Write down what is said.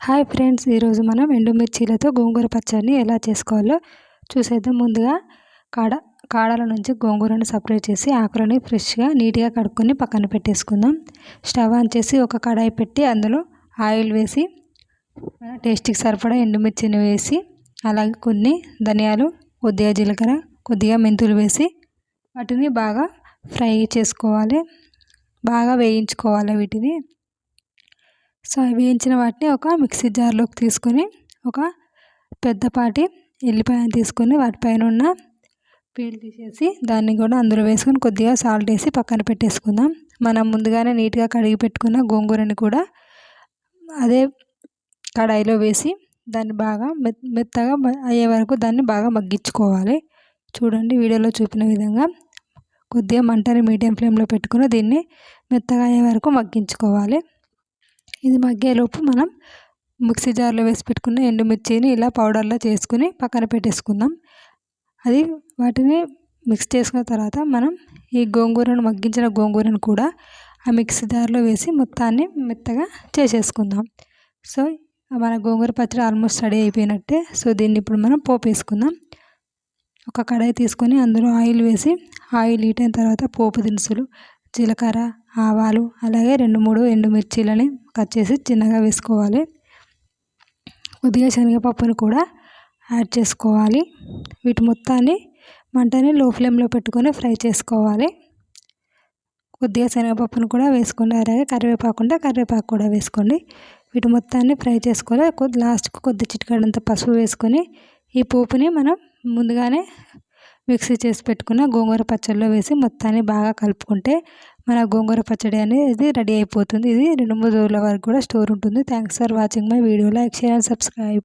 Hi friends ఈరోజు మనం ఎండుమిర్చీలతో గోంగూర పచ్చడిని ఎలా చేసుకోవాలో చూసేద్దాం. ముందుగా కాడ కాడల నుంచి గోంగూరను సపరేట్ చేసి ఆకులని ఫ్రెష్గా నీట్గా కడుక్కొని పక్కన పెట్టేసుకుందాం. స్టవ్ ఆన్ చేసి ఒక కడాయి పెట్టి అందులో ఆయిల్ వేసి టేస్ట్కి సరిపడా ఎండుమిర్చిని వేసి అలాగే కొన్ని ధనియాలు కొద్దిగా జీలకర్ర కొద్దిగా మెంతులు వేసి వాటిని బాగా ఫ్రై చేసుకోవాలి. బాగా వేయించుకోవాలి వీటిని. సో వేయించిన వాటిని ఒక మిక్సీ జార్లోకి తీసుకొని ఒక పెద్దపాటి ఎల్లిపాయను తీసుకొని వాటిపైన ఉన్న పీల్ తీసేసి దాన్ని కూడా అందులో వేసుకొని కొద్దిగా సాల్ట్ వేసి పక్కన పెట్టేసుకుందాం. మనం ముందుగానే నీట్గా కడిగి పెట్టుకున్న గోంగూరని కూడా అదే కడాయిలో వేసి దాన్ని బాగా మెత్తగా అయ్యే వరకు దాన్ని బాగా మగ్గించుకోవాలి. చూడండి వీడియోలో చూపిన విధంగా కొద్దిగా మంటని మీడియం ఫ్లేమ్లో పెట్టుకుని దీన్ని మెత్తగా అయ్యే వరకు మగ్గించుకోవాలి. ఇది మగ్గేలోపు మనం మిక్సీ జార్లో వేసి పెట్టుకున్న ఎండుమిర్చిని ఇలా పౌడర్లో చేసుకుని పక్కన పెట్టేసుకుందాం. అది వాటిని మిక్స్ చేసుకున్న తర్వాత మనం ఈ గోంగూరను మగ్గించిన గోంగూరను కూడా ఆ మిక్సీ జార్లో వేసి మొత్తాన్ని మెత్తగా చేసేసుకుందాం. సో మన గోంగూర పచ్చడి ఆల్మోస్ట్ రెడీ అయిపోయినట్టే. సో దీన్ని ఇప్పుడు మనం పోపు వేసుకుందాం. ఒక కడాయి తీసుకొని అందులో ఆయిల్ వేసి ఆయిల్ హీట్ అయిన తర్వాత పోపు దినుసులు జీలకర్ర ఆవాలు అలాగే రెండు మూడు ఎండుమిర్చీలని కట్ చేసి చిన్నగా వేసుకోవాలి. కొద్దిగా శనగపప్పును కూడా యాడ్ చేసుకోవాలి. వీటి మొత్తాన్ని మంటని లో ఫ్లేమ్లో పెట్టుకొని ఫ్రై చేసుకోవాలి. కొద్దిగా శనగపప్పును కూడా వేసుకోండి అలాగే కరివేపాకు ఉంటే కరివేపాకు కూడా వేసుకోండి. వీటి మొత్తాన్ని ఫ్రై చేసుకోవాలి. కొద్ది లాస్ట్కి కొద్ది చిటికాడంత పసుపు వేసుకొని ఈ పోపుని మనం ముందుగానే మిక్సీ చేసి పెట్టుకున్న గోంగూర పచ్చడిలో వేసి మొత్తాన్ని బాగా కలుపుకుంటే మన గోంగూర పచ్చడి అనేది రెడీ అయిపోతుంది. ఇది రెండు మూడు రోజుల వరకు కూడా స్టోర్ ఉంటుంది. Thanks for watching my video like share and subscribe